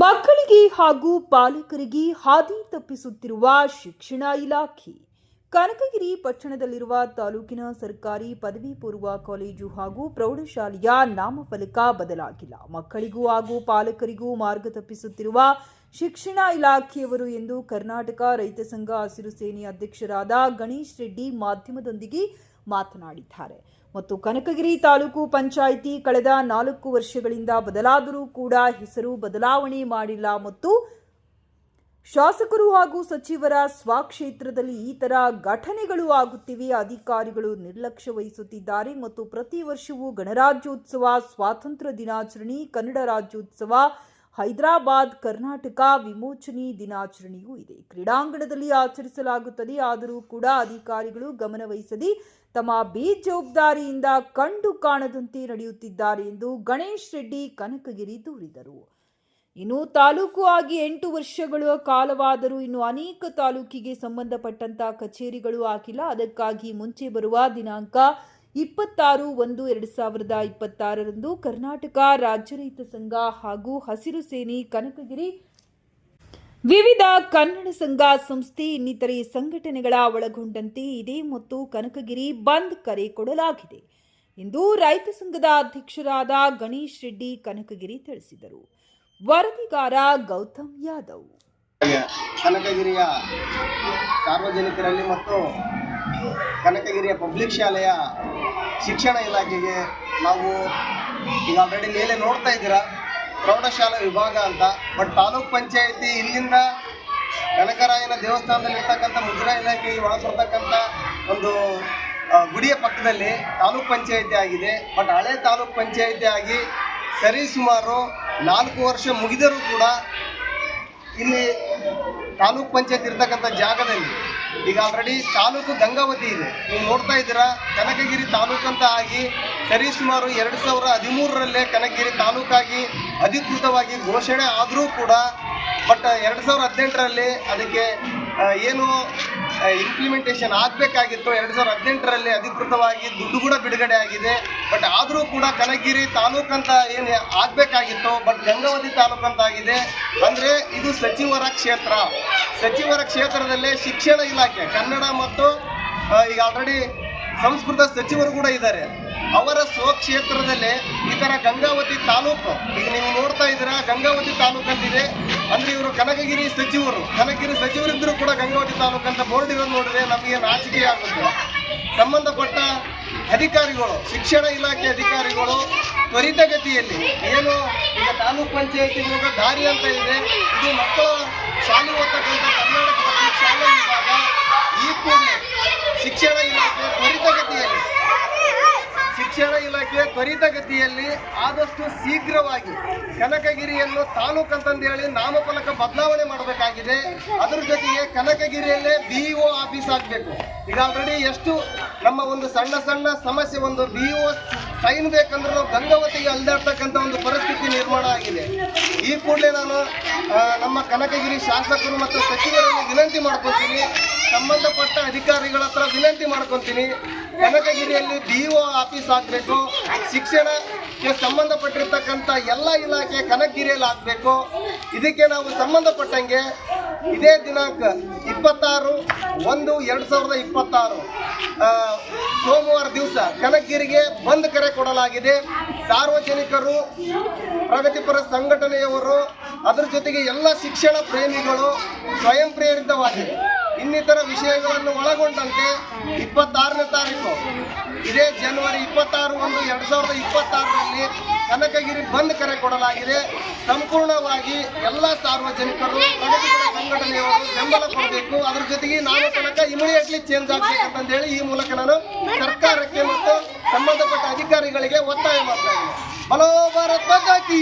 ಮಕ್ಕಳಿಗೆ ಹಾಗೂ ಪಾಲಕರಿಗೆ ಹಾದಿ ತಪ್ಪಿಸುತ್ತಿರುವ ಶಿಕ್ಷಣ ಇಲಾಖೆ. ಕನಕಗಿರಿ ಪಟ್ಟಣದಲ್ಲಿರುವ ತಾಲೂಕಿನ ಸರ್ಕಾರಿ ಪದವಿ ಪೂರ್ವ ಕಾಲೇಜು ಹಾಗೂ ಪ್ರೌಢಶಾಲೆಯ ನಾಮಫಲಕ ಬದಲಾಗಿಲ್ಲ. ಮಕ್ಕಳಿಗೂ ಹಾಗೂ ಪಾಲಕರಿಗೂ ಮಾರ್ಗ ತಪ್ಪಿಸುತ್ತಿರುವ ಶಿಕ್ಷಣ ಇಲಾಖೆಯವರು ಎಂದು ಕರ್ನಾಟಕ ರೈತ ಸಂಘ ಹಸಿರು ಸೇನೆ ಅಧ್ಯಕ್ಷರಾದ ಗಣೇಶ್ ರೆಡ್ಡಿ ಮಾಧ್ಯಮದೊಂದಿಗೆ ಮಾತನಾಡಿದ್ದಾರೆ. ಮತ್ತು ಕನಕಗಿರಿ ತಾಲೂಕು ಪಂಚಾಯಿತಿ ಕಳೆದ ನಾಲ್ಕು ವರ್ಷಗಳಿಂದ ಬದಲಾದರೂ ಕೂಡ ಹೆಸರು ಬದಲಾವಣೆ ಮಾಡಿಲ್ಲ ಮತ್ತು ಶಾಸಕರು ಹಾಗೂ ಸಚಿವರ ಸ್ವಕ್ಷೇತ್ರದಲ್ಲಿ ಈ ತರ ಘಟನೆಗಳು ಆಗುತ್ತಿವೆ, ಅಧಿಕಾರಿಗಳು ನಿರ್ಲಕ್ಷ್ಯ ವಹಿಸುತ್ತಿದ್ದಾರೆ ಮತ್ತು ಪ್ರತಿ ವರ್ಷವೂ ಗಣರಾಜ್ಯೋತ್ಸವ, ಸ್ವಾತಂತ್ರ್ಯ ದಿನಾಚರಣೆ, ಕನ್ನಡ ರಾಜ್ಯೋತ್ಸವ ಹೈದರಾಬಾದ್ ಕರ್ನಾಟಕ ವಿಮೋಚನೆ ದಿನಾಚರಣೆಯೂ ಇದೆ. ಕ್ರೀಡಾಂಗಣದಲ್ಲಿ ಆಚರಿಸಲಾಗುತ್ತದೆ. ಆದರೂ ಕೂಡ ಅಧಿಕಾರಿಗಳು ಗಮನವಹಿಸದೆ ತಮ್ಮ ಬೇಜವಾಬ್ದಾರಿಯಿಂದ ಕಂಡು ಕಾಣದಂತೆ ನಡೆಯುತ್ತಿದ್ದಾರೆ ಎಂದು ಗಣೇಶ್ ರೆಡ್ಡಿ ಕನಕಗಿರಿ ದೂರಿದರು. ಇನ್ನು ತಾಲೂಕು ಆಗಿ ಎಂಟು ವರ್ಷಗಳ ಕಾಲವಾದರೂ ಇನ್ನು ಅನೇಕ ತಾಲೂಕಿಗೆ ಸಂಬಂಧಪಟ್ಟಂತ ಕಚೇರಿಗಳು ಆಗಿಲ್ಲ ಅದಕ್ಕಾಗಿ ಮುಂಚೆ ಬರುವ ದಿನಾಂಕ ಇಪ್ಪತ್ತಾರು ಒಂದು ಎರಡು ಸಾವಿರದ ಇಪ್ಪತ್ತಾರರಂದು ಕರ್ನಾಟಕ ರಾಜ್ಯ ರೈತ ಸಂಘ ಹಾಗೂ ಹಸಿರು ಸೇನೆ ಕನಕಗಿರಿ ವಿವಿಧ ಕನ್ನಡ ಸಂಘ ಸಂಸ್ಥೆ ಇನ್ನಿತರೆ ಸಂಘಟನೆಗಳ ಒಳಗೊಂಡಂತೆ ಇದೇ ಮತ್ತು ಕನಕಗಿರಿ ಬಂದ್ ಕರೆ ಕೊಡಲಾಗಿದೆ ಎಂದು ರೈತ ಸಂಘದ ಅಧ್ಯಕ್ಷರಾದ ಗಣೇಶ್ ರೆಡ್ಡಿ ಕನಕಗಿರಿ ತಿಳಿಸಿದರು. ವರದಿಗಾರ ಗೌತಮ್ ಯಾದವ್. ಕನಕಗಿರಿಯ ಸಾರ್ವಜನಿಕರಲ್ಲಿ ಮತ್ತು ಕನಕಗಿರಿಯ ಪಬ್ಲಿಕ್ ಶಾಲೆಯ ಶಿಕ್ಷಣ ಇಲಾಖೆಗೆ ನಾವು ಈಗ ಆಲ್ರೆಡಿ ಮೇಲೆ ನೋಡ್ತಾ ಇದ್ದೀರಾ. ಪ್ರೌಢಶಾಲಾ ವಿಭಾಗ ಅಂತ. ಬಟ್ ತಾಲೂಕ್ ಪಂಚಾಯಿತಿ ಇಲ್ಲಿಂದ ಕನಕರಾಯನ ದೇವಸ್ಥಾನದಲ್ಲಿ ಇರ್ತಕ್ಕಂಥ ಮುಜರಾ ಇಲಾಖೆಗೆ ಒಳಪಡ್ತಕ್ಕಂಥ ಒಂದು ಗುಡಿಯ ಪಕ್ಕದಲ್ಲಿ ತಾಲೂಕ್ ಪಂಚಾಯಿತಿ ಆಗಿದೆ. ಬಟ್ ಹಳೆ ತಾಲೂಕ್ ಪಂಚಾಯಿತಿ ಆಗಿ ಸರಿ ಸುಮಾರು ನಾಲ್ಕು ವರ್ಷ ಮುಗಿದರೂ ಕೂಡ ಇಲ್ಲಿ ತಾಲೂಕ್ ಪಂಚಾಯತ್ ಇರ್ತಕ್ಕಂಥ ಜಾಗದಲ್ಲಿ ಈಗ ಆಲ್ರೆಡಿ ತಾಲೂಕು ಗಂಗಾವತಿ ಇದೆ. ನೀವು ನೋಡ್ತಾ ಇದ್ದೀರಾ, ಕನಕಗಿರಿ ತಾಲೂಕು ಅಂತ ಆಗಿ ಸರಿ ಸುಮಾರು ಎರಡು ಸಾವಿರ ಹದಿಮೂರರಲ್ಲೇ ಕನಕಗಿರಿ ತಾಲೂಕಾಗಿ ಅಧಿಕೃತವಾಗಿ ಘೋಷಣೆ ಆದರೂ ಕೂಡ, ಬಟ್ ಎರಡು ಸಾವಿರದ ಹದಿನೆಂಟರಲ್ಲಿ ಅದಕ್ಕೆ ಏನು ಇಂಪ್ಲಿಮೆಂಟೇಷನ್ ಆಗಬೇಕಾಗಿತ್ತು. ಎರಡು ಸಾವಿರದ ಹದಿನೆಂಟರಲ್ಲಿ ಅಧಿಕೃತವಾಗಿ ದುಡ್ಡು ಕೂಡ ಬಿಡುಗಡೆ ಆಗಿದೆ. ಬಟ್ ಆದರೂ ಕೂಡ ಕನಕಗಿರಿ ತಾಲೂಕಂತ ಏನು ಆಗಬೇಕಾಗಿತ್ತು. ಬಟ್ ಗಂಗಾವತಿ ತಾಲೂಕು ಅಂತ ಆಗಿದೆ. ಅಂದರೆ ಇದು ಸಚಿವರ ಕ್ಷೇತ್ರ. ಸಚಿವರ ಕ್ಷೇತ್ರದಲ್ಲೇ ಶಿಕ್ಷಣ ಇಲಾಖೆ, ಕನ್ನಡ ಮತ್ತು ಈಗ ಆಲ್ರೆಡಿ ಸಂಸ್ಕೃತ ಸಚಿವರು ಕೂಡ ಇದ್ದಾರೆ. ಅವರ ಸ್ವಕ್ಷೇತ್ರದಲ್ಲಿ ಈ ಥರ ಗಂಗಾವತಿ ತಾಲೂಕು. ಈಗ ನೀವು ನೋಡ್ತಾ ಇದ್ದೀರಾ, ಗಂಗಾವತಿ ತಾಲೂಕಲ್ಲಿದೆ. ಅಂದ್ರೆ ಇವರು ಕನಕಗಿರಿ ಸಚಿವರು. ಕನಕಗಿರಿ ಸಚಿವರಿದ್ದರೂ ಕೂಡ ಗಂಗಾವತಿ ತಾಲೂಕು ಅಂತ ಬೋರ್ಡ್ ಇರೋದು ನೋಡಿದ್ರೆ ನಮಗೆ ನಾಚಿಕೆ ಆಗುತ್ತೆ. ಸಂಬಂಧಪಟ್ಟ ಅಧಿಕಾರಿಗಳು, ಶಿಕ್ಷಣ ಇಲಾಖೆ ಅಧಿಕಾರಿಗಳು ತ್ವರಿತಗತಿಯಲ್ಲಿ ಏನು ಈಗ ತಾಲೂಕ್ ಪಂಚಾಯತಿ ಮೂಲಕ ದಾರಿ ಅಂತ ಇದೆ. ಇದು ಮಕ್ಕಳ ಶಾಲೆ ಓದ್ತಕ್ಕಂಥ ಕರ್ನಾಟಕ ಶಾಲೆ ಈ ಕೂಡಲೇ ಶಿಕ್ಷಣ ಇಲಾಖೆ ತ್ವರಿತಗತಿಯಲ್ಲಿ ಶಿಕ್ಷಣ ಇಲಾಖೆ ತ್ವರಿತಗತಿಯಲ್ಲಿ ಆದಷ್ಟು ಶೀಘ್ರವಾಗಿ ಕನಕಗಿರಿಯನ್ನು ತಾಲೂಕು ಅಂತಂದು ಹೇಳಿ ನಾಮಫಲಕ ಬದಲಾವಣೆ ಮಾಡಬೇಕಾಗಿದೆ. ಅದರ ಜೊತೆಗೆ ಕನಕಗಿರಿಯಲ್ಲೇ ಬಿ ಇಒ ಆಫೀಸ್ ಆಗಬೇಕು. ಈಗ ಆಲ್ರೆಡಿ ಎಷ್ಟು ನಮ್ಮ ಒಂದು ಸಣ್ಣ ಸಣ್ಣ ಸಮಸ್ಯೆ ಒಂದು ಬಿ ಒ ಸೈನ್ ಬೇಕಂದ್ರೆ ಗಂಗಾವತಿಗೆ ಅಲ್ದಾಡ್ತಕ್ಕಂಥ ಒಂದು ಪರಿಸ್ಥಿತಿ ನಿರ್ಮಾಣ ಆಗಿದೆ. ಈ ಕೂಡಲೇ ನಾನು ನಮ್ಮ ಕನಕಗಿರಿ ಶಾಸಕರು ಮತ್ತು ಸಚಿವರನ್ನು ವಿನಂತಿ ಮಾಡ್ಕೊತೀನಿ. ಸಂಬಂಧಪಟ್ಟ ಅಧಿಕಾರಿಗಳ ಹತ್ರ ವಿನಂತಿ ಮಾಡ್ಕೊತೀನಿ. ಕನಕಗಿರಿಯಲ್ಲಿ ಡಿ ಒ ಆಫೀಸ್ ಆಗಬೇಕು, ಶಿಕ್ಷಣಕ್ಕೆ ಸಂಬಂಧಪಟ್ಟಿರ್ತಕ್ಕಂಥ ಎಲ್ಲ ಇಲಾಖೆ ಕನಕಗಿರಿಯಲ್ಲಿ ಆಗಬೇಕು. ಇದಕ್ಕೆ ನಾವು ಸಂಬಂಧಪಟ್ಟಂಗೆ ಇದೇ ದಿನಾಂಕ ಇಪ್ಪತ್ತಾರು ಒಂದು ಎರಡು ಸಾವಿರದ ಇಪ್ಪತ್ತಾರು ಸೋಮವಾರ ದಿವಸ ಕನಕಗಿರಿಗೆ ಬಂದ್ ಕರೆ ಕೊಡಲಾಗಿದೆ. ಸಾರ್ವಜನಿಕರು ಪ್ರಗತಿಪರ ಸಂಘಟನೆಯವರು, ಅದರ ಜೊತೆಗೆ ಎಲ್ಲ ಶಿಕ್ಷಣ ಪ್ರೇಮಿಗಳು ಸ್ವಯಂ ಪ್ರೇರಿತವಾಗಿ ಇನ್ನಿತರ ವಿಷಯಗಳನ್ನು ಒಳಗೊಂಡಂತೆ ಇಪ್ಪತ್ತಾರನೇ ತಾರೀಕು. ಇದೇ ಜನವರಿ ಇಪ್ಪತ್ತಾರು ಒಂದು ಎರಡು ಸಾವಿರದ ಇಪ್ಪತ್ತಾರರಲ್ಲಿ ಕನಕಗಿರಿ ಬಂದ್ ಕರೆ ಕೊಡಲಾಗಿದೆ. ಸಂಪೂರ್ಣವಾಗಿ ಎಲ್ಲ ಸಾರ್ವಜನಿಕರು, ಪ್ರಗತಿಪರ ಸಂಘಟನೆಯವರು ಬೆಂಬಲ ಕೊಡಬೇಕು. ಅದ್ರ ಜೊತೆಗೆ ನಾನು ಕನಕ ಇಮಿಡಿಯೇಟ್ಲಿ ಚೇಂಜ್ ಆಗ್ಬೇಕಂತಂದು ಹೇಳಿ ಈ ಮೂಲಕ ನಾನು ಸರ್ಕಾರಕ್ಕೆ ಮತ್ತು ಸಂಬಂಧಪಟ್ಟ ಅಧಿಕಾರಿಗಳಿಗೆ ಒತ್ತಾಯ ಮಾಡ್ತಾ ಇದ್ದೀನಿ. ಹಲೋ ಭಾರತ್ ಮಾತಾ ಕಿ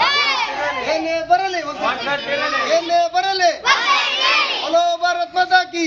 ಹಲೋ ಏನೇ ಬರಲಿ ಏನೇ ಬರಲಿ. ಹಲೋ ಭಾರತ್ ಮಾತಾ ಕಿ.